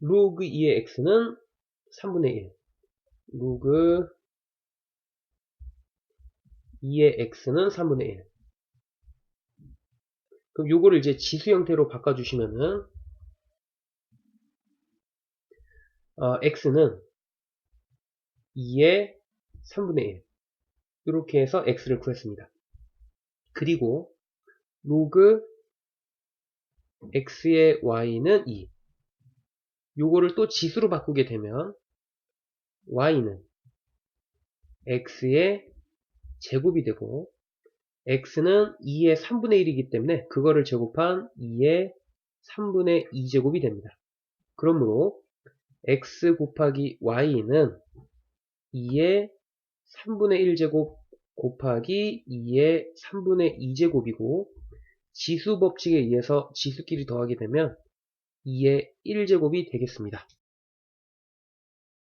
로그 2의 x는 3분의 1. 로그 2의 x는 3분의 1. 그럼 요거를 이제 지수 형태로 바꿔주시면은 어, x는 2의 3분의 1 이렇게 해서 x를 구했습니다. 그리고 로그 x의 y는 2 요거를 또 지수로 바꾸게 되면 y는 x의 제곱이 되고 x는 2의 3분의 1이기 때문에 그거를 제곱한 2의 3분의 2제곱이 됩니다. 그러므로 x 곱하기 y는 2의 3분의 1제곱 곱하기 2의 3분의 2제곱이고 지수 법칙에 의해서 지수끼리 더하게 되면 2의 1제곱이 되겠습니다.